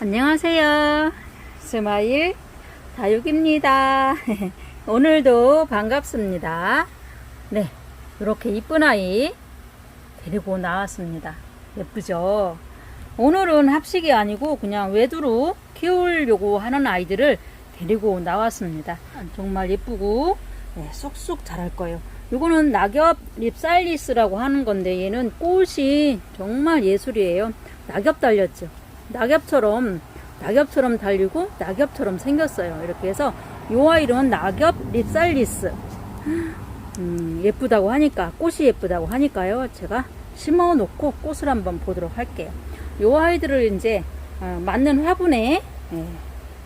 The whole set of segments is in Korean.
안녕하세요. 스마일 다육입니다. 오늘도 반갑습니다. 네, 이렇게 이쁜 아이 데리고 나왔습니다. 예쁘죠? 오늘은 합식이 아니고 그냥 외두로 키우려고 하는 아이들을 데리고 나왔습니다. 정말 예쁘고 네, 쏙쏙 자랄 거예요. 이거는 낙엽 립살리스라고 하는 건데 얘는 꽃이 정말 예술이에요. 낙엽 달렸죠. 낙엽처럼 낙엽처럼 달리고 낙엽처럼 생겼어요. 이렇게 해서 요 아이는 낙엽 립살리스. 음, 예쁘다고 하니까 꽃이 예쁘다고 하니까요. 제가 심어 놓고 꽃을 한번 보도록 할게요. 요 아이들을 이제 어, 맞는 화분에 예,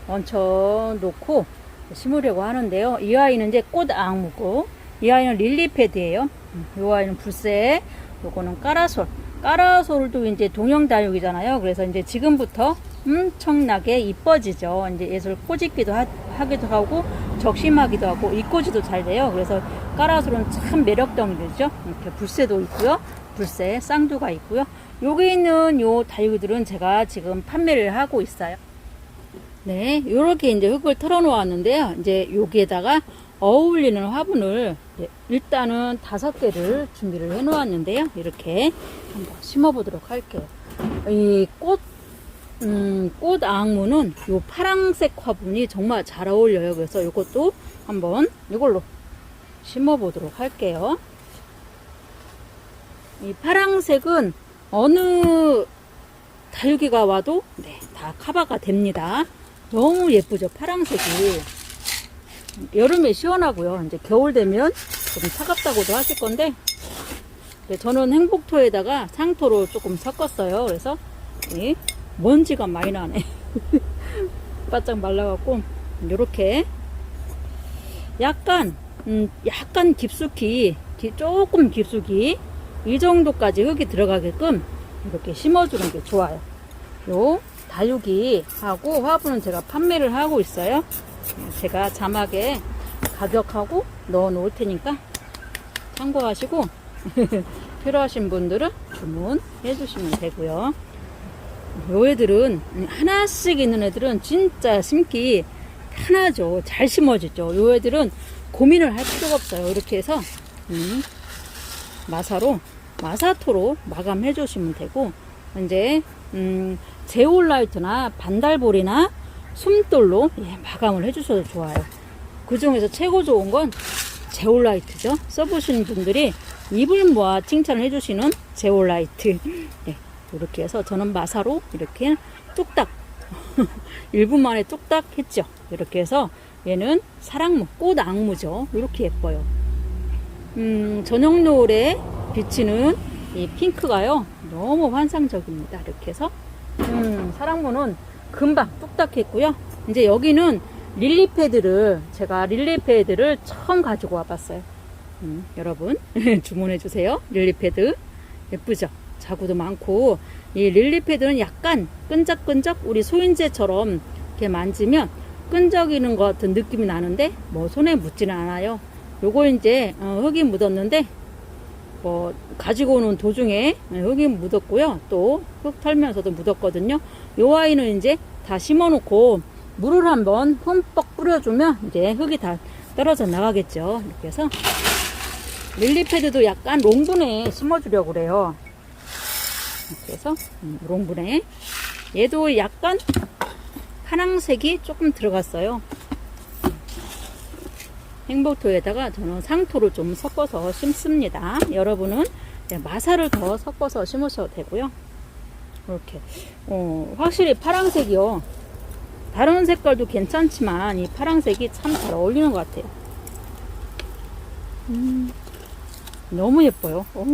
얹혀 놓고 심으려고 하는데요. 이 아이는 이제 꽃 앙무고 이 아이는 릴리패드예요. 음, 요 아이는 불새, 요거는 까라솔. 까라솔 도 이제 동형 다육이잖아요. 그래서 이제 지금부터 엄청나게 이뻐지죠. 이제 예술 꼬집기도 하, 기도 하고 적심하기도 하고 이꼬지도 잘 돼요. 그래서 까라솔은 참 매력덩이죠. 이렇게 불새도 있고요. 불새, 쌍두가 있고요. 여기 있는 요 다육이들은 제가 지금 판매를 하고 있어요. 네, 요렇게 이제 흙을 털어 놓았는데요. 이제 여기에다가 어울리는 화분을 예, 일단은 다섯 개를 준비를 해 놓았는데요. 이렇게 한번 심어 보도록 할게요. 이 꽃, 음, 꽃 앙무는 요 파랑색 화분이 정말 잘 어울려요. 그래서 이것도 한번 이걸로 심어 보도록 할게요. 이 파랑색은 어느 다육이가 와도 네, 다 커버가 됩니다. 너무 예쁘죠, 파랑색이. 여름에 시원하고요. 이제 겨울 되면 조금 차갑다고도 하실 건데, 네, 저는 행복토에다가 상토로 조금 섞었어요. 그래서, 이 먼지가 많이 나네. 바짝 말라갖고, 요렇게, 약간, 음, 약간 깊숙이, 기- 조금 깊숙이, 이 정도까지 흙이 들어가게끔 이렇게 심어주는 게 좋아요. 요 다육이 하고 화분은 제가 판매를 하고 있어요. 제가 자막에 가격하고 넣어 놓을 테니까 참고하시고 필요하신 분들은 주문해 주시면 되고요. 요 애들은 하나씩 있는 애들은 진짜 심기 편하죠. 잘 심어지죠. 요 애들은 고민을 할 필요가 없어요. 이렇게 해서 음, 마사로 마사토로 마감해 주시면 되고 이제 음, 제올라이트나 반달볼이나 숨돌로 예, 마감을 해주셔도 좋아요. 그 중에서 최고 좋은 건 제올라이트죠. 써보시는 분들이 입을 모아 칭찬을 해주시는 제올라이트. 예, 이렇게 해서 저는 마사로 이렇게 뚝딱 1분 만에 뚝딱 했죠. 이렇게 해서 얘는 사랑무, 꽃 앙무죠. 이렇게 예뻐요. 음, 저녁 노을에 비치는 이 핑크가요. 너무 환상적입니다. 이렇게 해서 음, 사랑무는 금방 뚝딱 했고요. 이제 여기는 릴리 패드를 제가 릴리 패드를 처음 가지고 와봤어요. 음, 여러분 주문해 주세요. 릴리 패드 예쁘죠? 자구도 많고 이 릴리 패드는 약간 끈적끈적 우리 소인제처럼 이렇게 만지면 끈적이는 것 같은 느낌이 나는데 뭐 손에 묻지는 않아요. 요거 이제 어, 흙이 묻었는데 뭐 가지고 오는 도중에 흙이 묻었고요. 또 흙 털면서도 묻었거든요. 요 아이는 이제 다 심어놓고 물을 한번 흠뻑 뿌려주면 이제 흙이 다 떨어져 나가겠죠. 이렇게 해서 릴리패드도 약간 롱분에 심어주려고 그래요. 이렇게 해서 음, 롱분에 얘도 약간 파랑색이 조금 들어갔어요. 행복토에다가 저는 상토를 좀 섞어서 심습니다. 여러분은 네, 마사를 더 섞어서 심으셔도 되고요. 이렇게 어, 확실히 파랑색이요. 다른 색깔도 괜찮지만 이 파랑색이 참 잘 어울리는 것 같아요. 음, 너무 예뻐요. 오.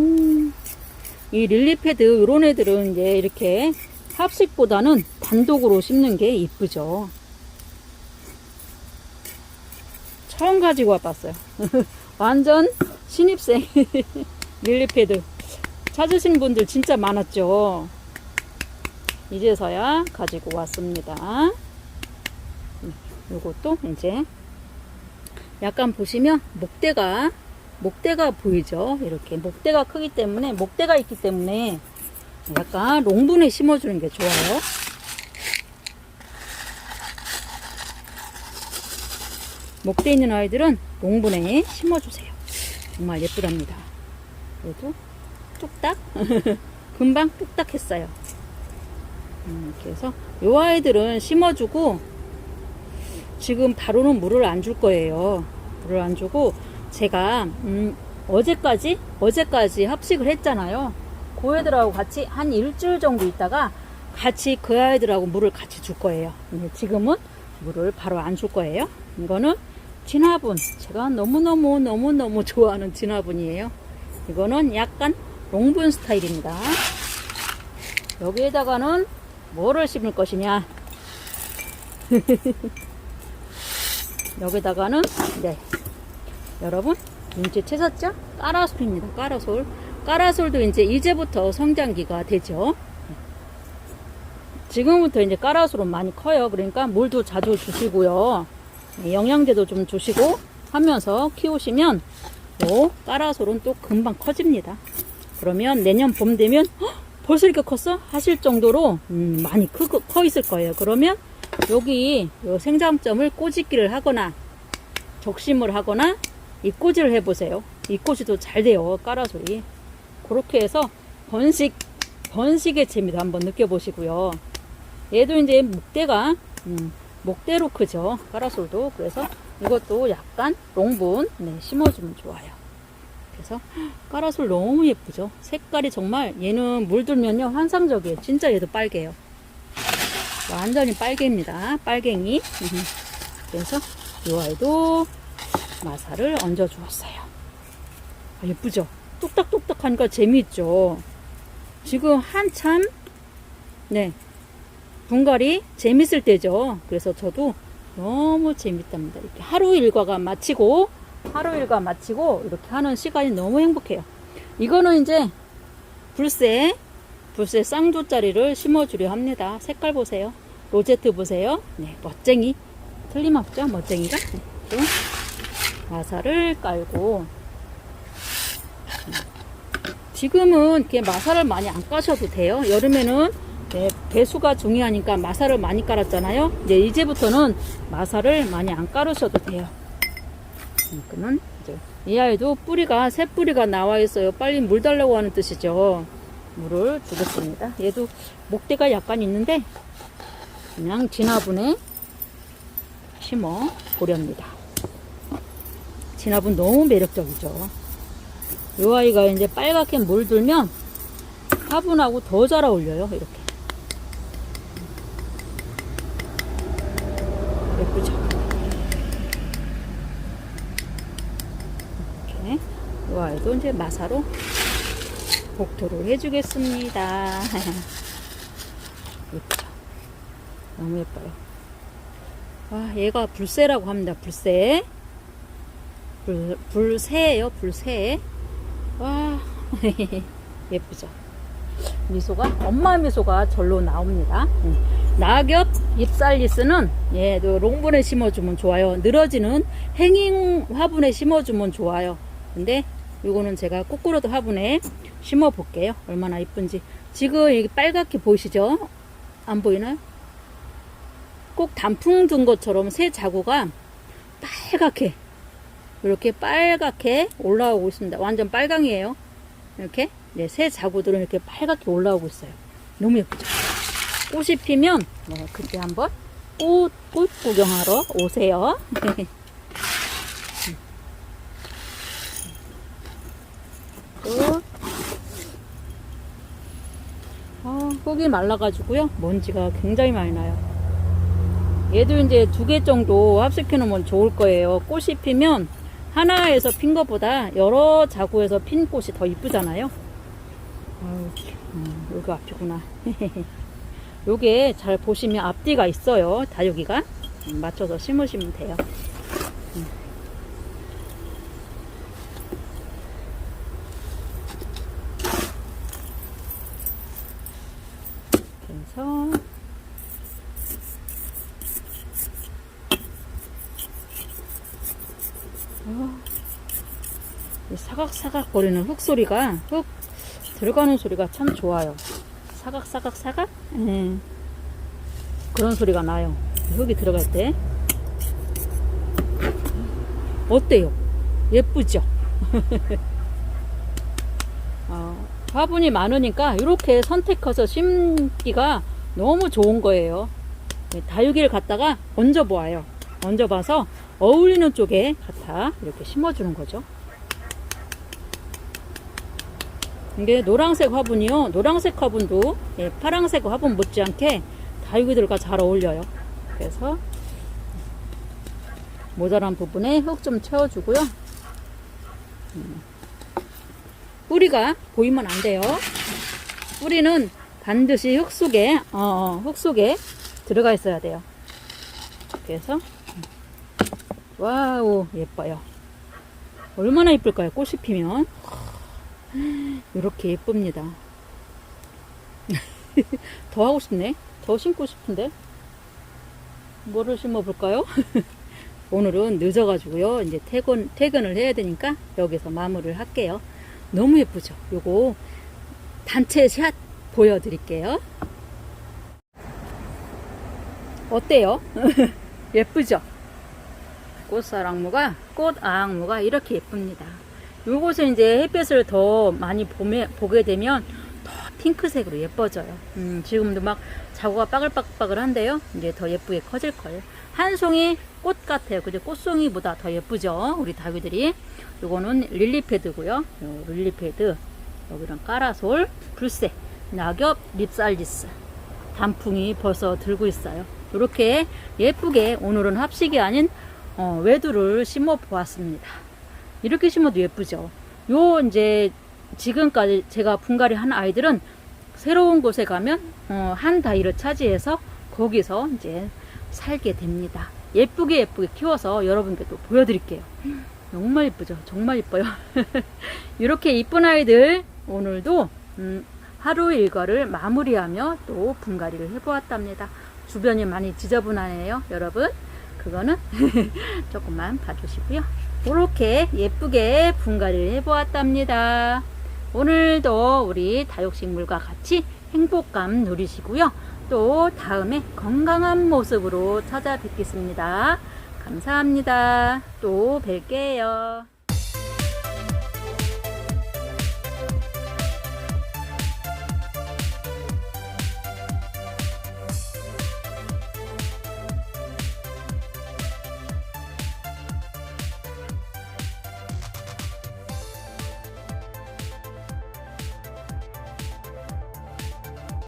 이 릴리패드 이런 애들은 이제 이렇게 합식보다는 단독으로 심는 게 이쁘죠. 처음 가지고 와봤어요. 완전 신입생 릴리패드 찾으신 분들 진짜 많았죠. 이제서야 가지고 왔습니다. 요것도 이제 약간 보시면 목대가 목대가 보이죠. 이렇게 목대가 크기 때문에 목대가 있기 때문에 약간 롱분에 심어주는 게 좋아요. 목대 있는 아이들은 농분에 심어주세요. 정말 예쁘답니다. 그래도 뚝딱 금방 뚝딱 했어요. 음, 이렇게 해서 요 아이들은 심어주고 지금 바로는 물을 안 줄 거예요. 물을 안 주고 제가 음, 어제까지 어제까지 합식을 했잖아요. 그 애들하고 같이 한 일주일 정도 있다가 같이 그 아이들하고 물을 같이 줄 거예요. 지금은 물을 바로 안 줄 거예요. 이거는 진화분. 제가 너무너무 너무너무 좋아하는 진화분이에요. 이거는 약간 롱분 스타일입니다. 여기에다가는 뭐를 심을 것이냐? 여기다가는 네 여러분 눈치채셨죠? 까라솔입니다. 까라솔. 까라솔도 이제 이제부터 성장기가 되죠. 지금부터 이제 까라솔은 많이 커요. 그러니까 물도 자주 주시고요. 네, 영양제도 좀 주시고 하면서 키우시면 요 까라솔은 또 금방 커집니다. 그러면 내년 봄 되면 "헉, 벌써 이렇게 컸어? 하실 정도로 음, 많이 크, 커 있을 거예요. 그러면 여기 요 생장점을 꼬집기를 하거나 적심을 하거나 이꼬지를 해보세요. 이꼬지도 잘 돼요. 까라솔이. 그렇게 해서 번식, 번식의 재미도 한번 느껴보시고요. 얘도 이제 목대가, 음, 목대로 크죠. 까라솔도. 그래서 이것도 약간 롱분, 네, 심어주면 좋아요. 그래서 까라솔 너무 예쁘죠. 색깔이 정말 얘는 물들면요 환상적이에요. 진짜 얘도 빨개요. 완전히 빨개입니다. 빨갱이. 그래서 이 아이도 마사를 얹어 주었어요. 아, 예쁘죠? 뚝딱뚝딱 하니까 재미있죠? 지금 한참, 네, 분갈이 재밌을 때죠. 그래서 저도 너무 재밌답니다. 이렇게 하루 일과가 마치고, 하루 일과 마치고, 이렇게 하는 시간이 너무 행복해요. 이거는 이제, 불새, 불새 쌍조짜리를 심어주려 합니다. 색깔 보세요. 로제트 보세요. 네, 멋쟁이. 틀림없죠? 멋쟁이가. 네, 마사를 깔고 지금은 이렇게 마사를 많이 안 까셔도 돼요. 여름에는 네, 배수가 중요하니까 마사를 많이 깔았잖아요. 이제 이제부터는 마사를 많이 안 깔으셔도 돼요. 그러면 이제 이 아이도 뿌리가 새 뿌리가 나와 있어요. 빨리 물 달라고 하는 뜻이죠. 물을 주겠습니다. 얘도 목대가 약간 있는데 그냥 진화분에 심어 보렵니다. 진화분 너무 매력적이죠. 이 아이가 이제 빨갛게 물들면 화분하고 더 잘 어울려요. 이렇게. 예쁘죠? 이렇게. 이 아이도 이제 마사로 복토를 해주겠습니다. 예쁘죠? 너무 예뻐요. 와, 얘가 불새라고 합니다. 불새. 불, 불새예요, 불새. 와, 예쁘죠? 미소가, 엄마 미소가 절로 나옵니다. 음. 낙엽 잎살리스는 얘도 롱분에 심어주면 좋아요. 늘어지는 행잉 화분에 심어주면 좋아요. 근데 이거는 제가 꼬꾸로도 화분에 심어 볼게요. 얼마나 이쁜지. 지금 이게 빨갛게 보이시죠? 안 보이나요? 꼭 단풍 든 것처럼 새 자구가 빨갛게 이렇게 빨갛게 올라오고 있습니다. 완전 빨강이에요. 이렇게 네, 새 자구들은 이렇게 빨갛게 올라오고 있어요. 너무 예쁘죠? 꽃이 피면 네, 그때 한번 꽃, 꽃 구경하러 오세요. 또 아, 흙이 말라가지고요. 먼지가 굉장히 많이 나요. 얘도 이제 두 개 정도 합식해 놓으면 좋을 거예요. 꽃이 피면 하나에서 핀 것보다 여러 자구에서 핀 꽃이 더 이쁘잖아요. 아유, 음, 여기 앞이구나. 요게 잘 보시면 앞뒤가 있어요. 다육이가. 음, 맞춰서 심으시면 돼요. 음. 그래서 어, 이 사각사각 거리는 흙 소리가 흙 들어가는 소리가 참 좋아요. 사각사각 사각? 예. 그런 소리가 나요. 흙이 들어갈 때. 어때요? 예쁘죠? 어, 화분이 많으니까 이렇게 선택해서 심기가 너무 좋은 거예요. 네, 다육이를 갖다가 얹어 보아요. 얹어 봐서 어울리는 쪽에 갖다 이렇게 심어주는 거죠. 이게 노란색 화분이요. 노란색 화분도 예, 파란색 화분 못지않게 다육이들과 잘 어울려요. 그래서 모자란 부분에 흙 좀 채워주고요. 음. 뿌리가 보이면 안 돼요. 뿌리는 반드시 흙 속에 어, 흙 속에 들어가 있어야 돼요. 그래서 와우 예뻐요. 얼마나 예쁠까요? 꽃이 피면 이렇게 예쁩니다. 더 하고 싶네. 더 심고 싶은데. 뭐를 심어볼까요? 오늘은 늦어가지고요. 이제 퇴근, 퇴근을 해야 되니까 여기서 마무리를 할게요. 너무 예쁘죠? 요거 단체 샷 보여드릴게요. 어때요? 예쁘죠? 꽃사랑무가, 꽃아앙무가 이렇게 예쁩니다. 요것은 이제 햇빛을 더 많이 보매, 보게 되면 더 핑크색으로 예뻐져요. 음, 지금도 막 자구가 빠글빠글한데요. 이제 더 예쁘게 커질 거예요. 한 송이 꽃 같아요. 그죠? 꽃송이보다 더 예쁘죠? 우리 다귀들이. 요거는 릴리패드고요. 요 릴리패드. 여기랑 까라솔, 불새, 낙엽, 립살리스. 단풍이 벌써 들고 있어요. 이렇게 예쁘게 오늘은 합식이 아닌 어, 외두를 심어 보았습니다. 이렇게 심어도 예쁘죠. 요 이제 지금까지 제가 분갈이 한 아이들은 새로운 곳에 가면 어, 한 다이를 차지해서 거기서 이제 살게 됩니다. 예쁘게 예쁘게 키워서 여러분께 또 보여드릴게요. 정말 예쁘죠? 정말 예뻐요. 이렇게 이쁜 아이들 오늘도 음, 하루 일과를 마무리하며 또 분갈이를 해보았답니다. 주변이 많이 지저분하네요, 여러분. 그거는 조금만 봐주시고요. 이렇게 예쁘게 분갈이를 해보았답니다. 오늘도 우리 다육식물과 같이 행복감 누리시고요. 또 다음에 건강한 모습으로 찾아뵙겠습니다. 감사합니다. 또 뵐게요.